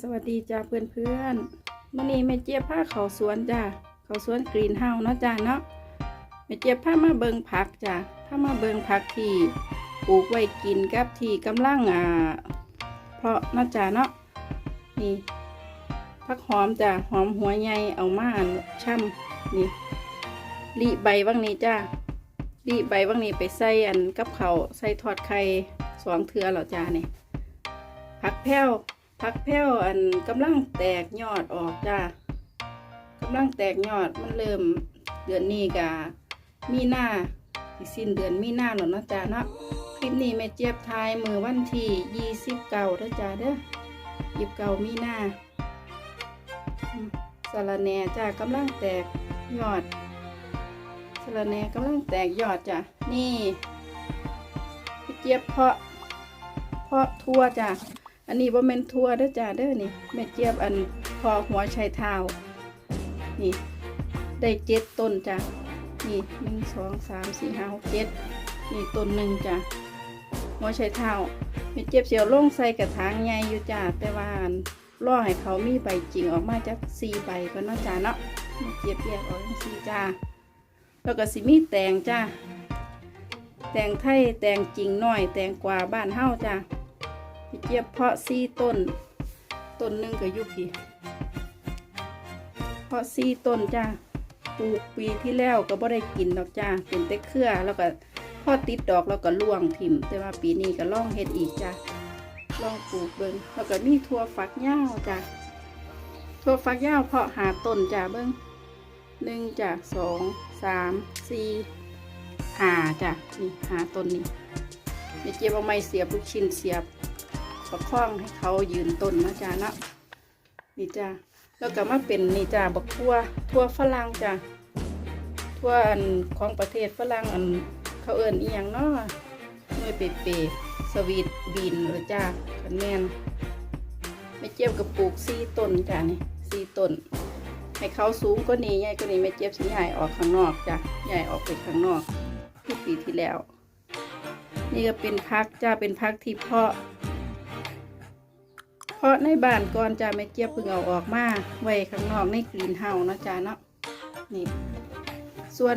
สวัสดีจ้าเพื่อนเพื่อนมื่อนี้แม่เจี๊ยบพาเขาสวนจ้าเขาสวนกรีนเฮาเนาะจ้าเนาะแม่เจี๊ยบพามาเบิงผักจ้าพามาเบิงผักที่ปลูกไว้กินกับที่กำลังอ่า เพราะเนาะจ้าเนาะนี่ผักหอมจ้าหอมหัวใหญ่เอามาอันช่ำนี่รีใบว่างนี้จ้ารีใบว่างนี้ไปใส่อันกับเขาใส่ทอดไข่สองเทือแล้วจ้าเนี่ยผักแพ้ว ผักแพ้วอันกำลังแตกยอดออกจ้ากำลังแตกยอดมันเริ่มเดือนนี้กะมีหน้าสิสิ้นเดือนมีหน้าหรอนะจ้าเนาะคลิปนี้แม่เจี๊ยบทายมือวันที่ยี่สิบเก้าเด้อจ้าเด้อยิบเก้ามีหน้าสะรแหน่จ้ากำลังแตกยอดสะรแหน่กำลังแตกยอดจ้ะนี่พี่เจี๊ยบเพาะเพาะทั่วจ้ะ อันนี้บ่แม่นทั่วเด้อจ้าเด้อนี่แม่เจี๊ยบอันพอหัวไชเท้านี่ได้เจ็ดต้นจ้ะนี่หนึ่งสองสามสี่ห้าหกเจ็ดนี่ต้นหนึ่งจ้ะหัวไชเท้าแม่เจี๊ยบเสียวลงใส่กระถางใหญ่อยู่จ้าแต่ว่าอันรอให้เขามีใบจริงออกมาจากสี่ใบก็เนาจ้าเนาะแม่เจี๊ยบแยกออกทั้งสี่จ้าแล้วก็สิมีแตงจ้าแตงไทยแตงจริงหน้อย แตงกวาบ้านเฮาจ้า พี่เจี๊ยบเพาะซี่ต้น ต้นหนึ่งก็อยุพี่เพาะซี่ต้นจ้าปลูกปีที่แล้วก็บ่ได้กินดอกจ้าเป็นแต่เครือแล้วก็พอติดดอกแล้วก็ล่วงถิ่ม แต่ว่าปีนี้ก็ล่องเฮ็ดอีกจ้าลองปลูกเบิ่งแล้วก็มีทั่วฝักยาวจ้าทั่วฝักยาวเพาะหาต้นจ้าเบิ่งหนึ่งจ้าสองสามสี่หาจ้านี่หาต้นนี้เดี๋ยวเจี๊ยบเอาไม้เสียบลูกชิ้นเสียบ ประคองให้เขายืนต้นนะจ๊ะเนาะนี่จ้าแล้วก็มาเป็นนี่จ้าบักทั่วทั่วฝรั่งจ้าทั่วอันของประเทศฝรั่งอันเขาเอิ้นอีหยังเนาะหน่วยเปเปสวีทบีนเลยจ้ากันแมนไม่เจี๊ยบกับปลูกสี่ต้นจ้านี่สี่ต้นให้เขาสูงก็นี้ใหญ่ก็นี้ไม่เจี๊ยบสิใหญ่ออกข้างนอกจ้ะใหญ่ออกไปข้างนอกที่ปีที่แล้ว นี่ก็เป็นพักจ้าเป็นพักที่เพาะ เพราะในบ้านก่อนจะไม่เจี๊ยบเพิ่งเอาออกมาไว้ข้างนอกในกรีนเฮาเนาะจ้าเนาะนี่ ส่วน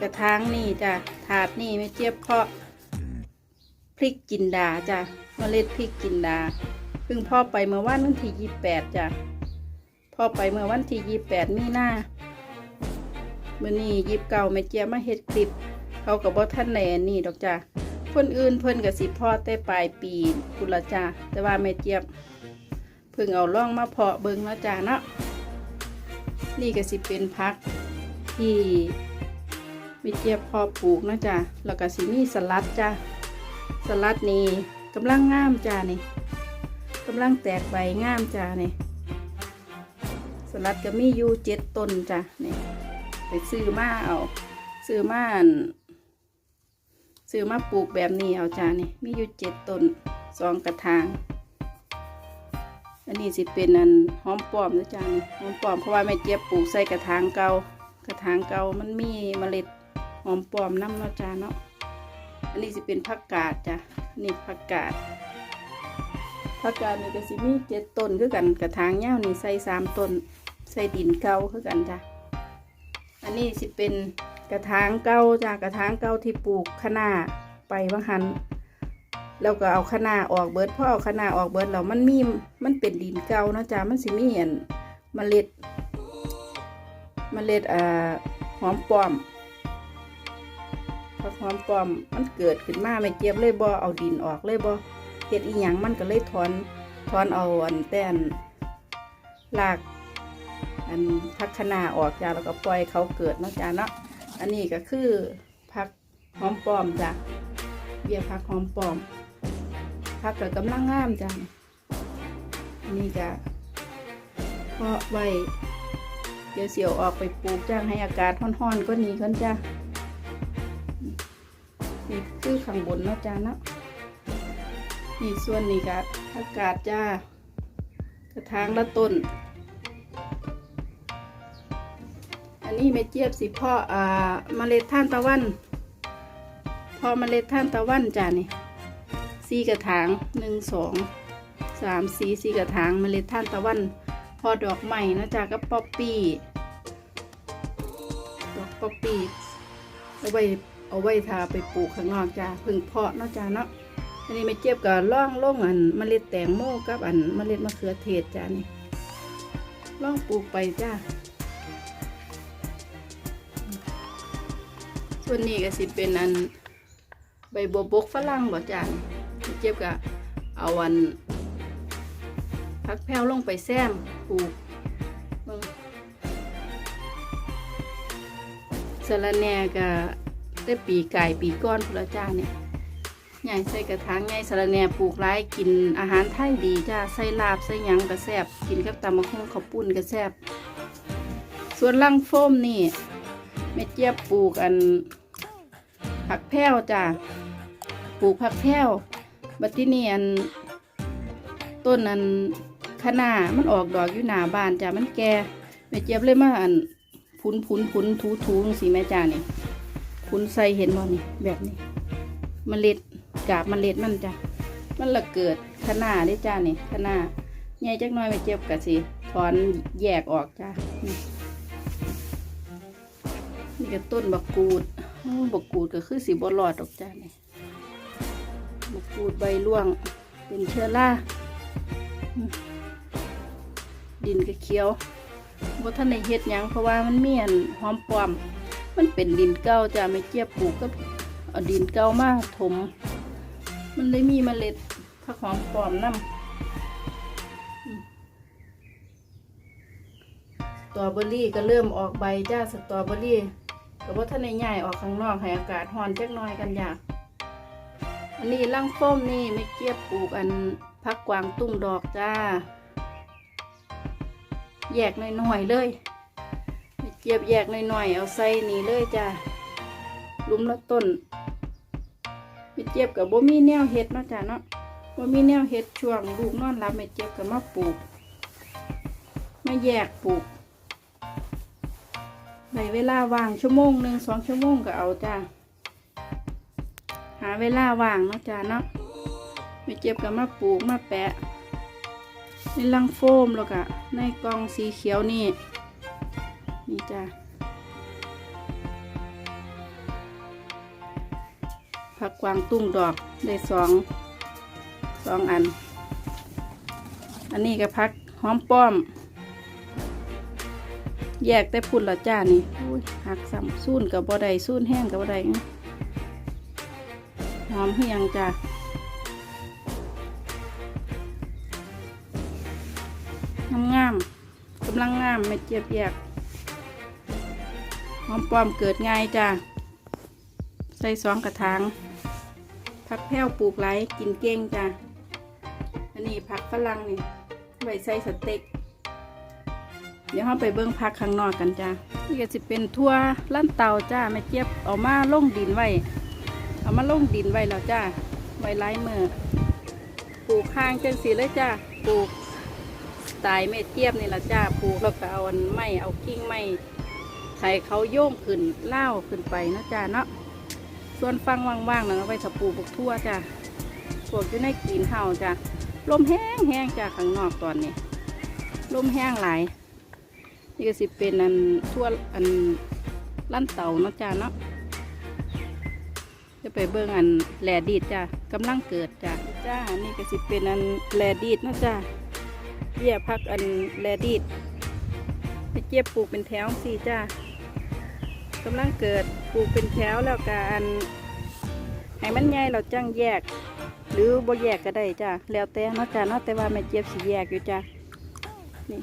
กระถางนี่จ้ะถาดนี่ไม่เจี๊ยบเพาะพริกจินดาจ้ะเมล็ดพริกจินดาเพิ่งพ่อไปเมื่อวันวันที่ยี่สิบแปดจ้ะพ่อไปเมื่อวันที่ยี่สิบแปดมีหน้าเมื่อนี้ยิบเก่าไม่เจี๊ยบมาเฮ็ดคลิปเขากับบ่ท่านแหนนี่ดอกจ้ะคนอื่นเพิ่นกับสิพ่อแต่ปลายปีกุละจ้าแต่ว่าแม่เจี๊ยบ เพิ่งเอาล่องมาเพาะเบิงแล้วจ้าเนาะนี่ก็สิเป็นพักที่มีเจียบพอปลูกนะจ้าแล้วก็สิมีสลัดจ้าสลัดนี่กำลังงามจ้านี่กำลังแตกใบงามจ้านี่สลัดก็มีอยู่เจ็ดต้นจ้านี่ไปซื้อมาเอาซื้อมาซื้อมาปลูกแบบนี้เอาจ้านี่มีอยู่เจ็ดต้นสองกระถาง อันนี้สิเป็นอันหอมปลอมนะจ๊ะหอมปลอมเพราะว่าแม่เจี๊ยบปลูกใส่กระถางเก่ากระถางเก่ามันมีเมล็ดหอมปลอมน้ำนะจ้าเนาะอันนี้สิเป็นผักกาดจ้ะนี่ผักกาดผักกาดนี่ก็สิมีเจ็ดต้นคือกันกระถางเงาวนี่ใส่สามต้นใส่ดินเก่าคือกันจ้ะอันนี้สิเป็นกระถางเก่าจ้ะกระถางเก่าที่ปลูกคะน้าไปว่างหัน แล้วก็เอาคะน้าออกเบิดพอเอาคะน้าออกเบิดแล้วมันมีมันเป็นดินเก่าเนาะจ้ามันสิมีอันเมล็ดเมล็ดอ่าหอมปลอมพอหอมปลอมมันเกิดขึ้นมาไม่เจี๊ยบเลยบ่เอาดินออกเลยบ่เฮ็ดอีหยังมันก็เลยถอนถอนเอาอันแต่นรากอันพักคะน้าออกจ้าแล้วก็ปล่อยเขาเกิดเนาะจ้าเนาะอันนี้ก็คือพักหอมปลอมจ้ะเบี้ยพักหอมปลอม พักก็กำลังงามจังนี่จะเพาะไว้เดี๋ยวเสียวออกไปปลูกจ้างให้อากาศร้อนๆก็นี้ก่อนจ้านี่คือข้างบนเนาะจ้าเนาะนี่ส่วนนี้ก็อากาศจ้ากระถางละต้น อันนี้เม็ดเจี๊ยบสิพ่ออ่าเมล็ดท่านตะวัน พอเมล็ดท่านตะวันจ้านี่ สี่กระถางหนึ่งสองสามสีสีกระถางเมล็ดท่านตะวัน พอดอกใหม่นะจ๊ะก็ป๊อปปี้ดอกป๊อปปี้เอาไว้เอาไว้ทาไปปลูกข้างนอกจ้าพึ่งเพาะเนาะจ้าเนาะอันนี้ไม่เจ็บกับล่องล่องอันเมล็ดแตงโมกับอันเมล็ดมะเขือเทศจ้านี่ล่องปลูกไปจ้าส่วนนี้ก็สิเป็นอันใบบัวบกฝรั่งบ่จ้า เจ็บกับเอาอันพักแพ้วลงไปแซมปลูกสะระแหน่ก็ได้ปีไก่ปีก้อนพุนละจ้าเนี่ยใหญ่ใส่กระถางใหญ่สะระแหน่ปลูกไร้กินอาหารไทยดีจ้าใส่ลาบใส่ยังก็แซบกินกับตำมะฮงข้าวปุ้นก็แซบส่วนลังโฟมนี่แม่เจี๊ยบปลูกอันผักแพ้วจ้าปลูกผักแพ้ว บัดที่นี่อันต้นนั้นขนามันออกดอกอยู่หน้าบ้านจ้ะมันแก่แม่เจี๊ยบเลยมาอันพุนพุนพุนทูทูสิแม่จ้านี่พุนใส่เห็นบ่นี่แบบนี้มเมล็ดกาบมเมล็ดมันจ้ะมันละเกิดขนาได้จ้านี่ขนาใหญ่จักน้อยแม่เจี๊ยบกะสิถอนแยกออกจ้านี่ก็ต้นบักกูดบักกูดก็คือสีบอลอดดอกจ้านี่ บักกูดใบร่วง เป็นเชื้อราดินก็เขียวว่าท่านในเฮ็ดยังเพราะว่ามันเมีอันหอมปลอม มันเป็นดินเก่าจะไม่เจี๊ยบปลูกก็เอาดินเก่ามาถม มันเลยมีเมล็ดผักหอมปลอมนำสตรอเบอรี่ก็เริ่มออกใบจ้าสตรอเบอรี่ก็ว่าท่านในใหญ่ออกข้างนอกให้อากาศร้อนจักหน่อยกันอยาก อันนี้ลังโฟมนี่ไม่เจี๊ยบปลูกอันพักกวางตุ้งดอกจ้า แยกหน่อยๆเลยไม่เจี๊ยบแยกหน่อยๆเอาใส่นี่เลยจ้าลุมละต้นไม่เจี๊ยบกับบ่มีแนวเฮ็ดเนาะจ้าเนาะบ่มีแนวเฮ็ดช่วงลูกนอนรับไม่เจี๊ยบกับมาปลูกมาแยกปลูกในเวลาว่างชั่วโมงหนึ่งสองชั่วโมงก็เอาจ้า เวลาว่างเนาะจ้าเนาะไม่เจี๊ยบกับมาปลูกมาแปะ ในลังโฟมแล้วก็ในกล่องสีเขียวนี่ นี่จ้ะผักกวางตุ้งดอกได้สองสองอัน อันนี้ก็พักหอมป้อม แยกแต่พุ่นละจ้านี่หักซ้ำซูนกับบ่ได้ซูนแห้งกับบ่ได้ หอมเฮียงจ้างามงามกำลังงามไม่เจียบแยกหอมป้อมเกิดง่ายจ้าใส่สองกระถางผักแพ้วปลูกไรกินเก่งจ้าอันนี้ผักฝรั่งนี่ไว้ใส่สเต็ก เดี๋ยวเราไปเบิ้งผักข้างนอกกันจ้านี่ก็จะเป็นทั่วลั่นเตาจ้าแม่เจี๊ยบเอามาลงดินไว้ เอามาลงดินไว้แล้วจ้าไว้ไล่มือปลูกข้างจังสีเลยจ้าปลูกสายเม็ดเทียบนี่ละจ้าปลูกแล้วก็เอาอันไม้เอากิ่งไม้ไถเขาโย่งขึ้นเล่าขึ้นไปนะจ้าเนาะส่วนฟังว่างๆนั่นเอาไว้ถ้าปลูกบักทั่วจ้าปลูกอยู่ในกรีนเฮาจ้าลมแห้งแห้งจ้าข้างนอกตอนนี้ลมแห้งหลายนี่ก็สิเป็นอันทั่วอันลั่นเต่าเนาะจ้าเนาะ จะไปเบิ่งอันแลดีดจ้ากำลังเกิดจ้าจ้านี่ก็สิเป็นอันแลดีดนะจ้าเบี้ยพักอันแลดีดไปเก็บปลูกเป็นแถวสี่จ้ากำลังเกิดปลูกเป็นแถวแล้วกอันให้มันใหญ่เราจังแยก หรือบ่แยกก็ได้จ้าแล้วแต่นะจ้าเนาะแต่ว่าแม่เจี๊ยบสีแยกอยู่จ้านี่